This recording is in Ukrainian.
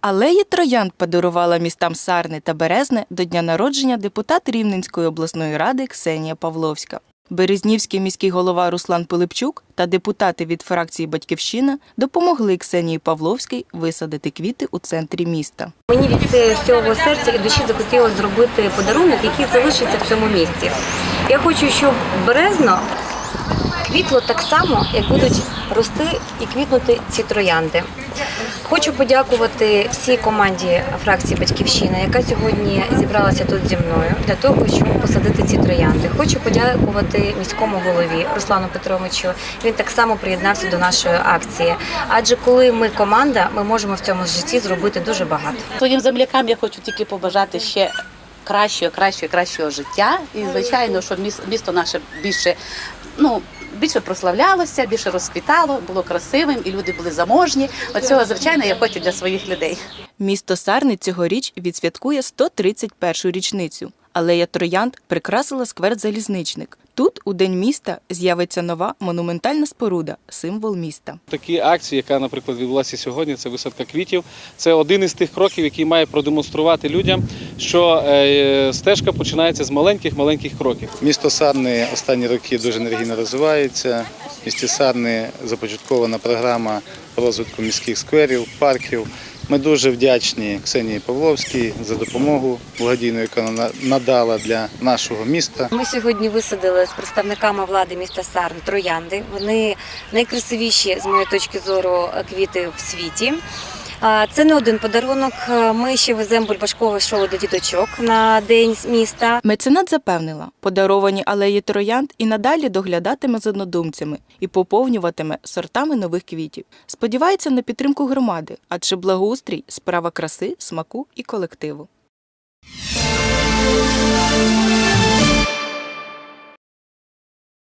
Алеї троянд подарувала містам Сарни та Березне до дня народження депутат Рівненської обласної ради Ксенія Павловська. Березнівський міський голова Руслан Пилипчук та депутати від фракції Батьківщина допомогли Ксенії Павловській висадити квіти у центрі міста. Мені від е, всього серця і душі захотілося зробити подарунок, який залишиться в цьому місті. Я хочу, щоб березно квітло так само, як будуть рости і квітнути ці троянди. Хочу подякувати всій команді фракції Батьківщина, яка сьогодні зібралася тут зі мною для того, щоб посадити ці троянди. Хочу подякувати міському голові Руслану Петровичу. Він так само приєднався до нашої акції. Адже коли ми команда, ми можемо в цьому житті зробити дуже багато. Своїм землякам я хочу тільки побажати ще кращого, кращого, кращого життя. І звичайно, щоб міс- місто наше більше, ну. Більше прославлялося, більше розквітало, було красивим, і люди були заможні. Оцього, звичайно, я хочу для своїх людей. Місто Сарни цьогоріч відсвяткує 131-ю річницю. Алея Троянд прикрасила сквер Залізничник. Тут у день міста з'явиться нова монументальна споруда, символ міста. Такі акції, яка, наприклад, відбулася сьогодні, це висадка квітів. Це один із тих кроків, який має продемонструвати людям, що е, стежка починається з маленьких маленьких кроків. Місто Сарни останні роки дуже енергійно розвивається. В місті Сарни започаткована програма розвитку міських скверів, парків. Ми дуже вдячні Ксенії Павловській за допомогу благодійну, яку вона надала для нашого міста. Ми сьогодні висадили з представниками влади міста Сарн троянди. Вони найкрасивіші з моєї точки зору квіти в світі. Це не один подарунок. Ми ще веземо бульбашкове шоу до діточок на день міста. Меценат запевнила, подаровані алеї троянд і надалі доглядатиме з однодумцями і поповнюватиме сортами нових квітів. Сподівається на підтримку громади, адже благоустрій справа краси, смаку і колективу.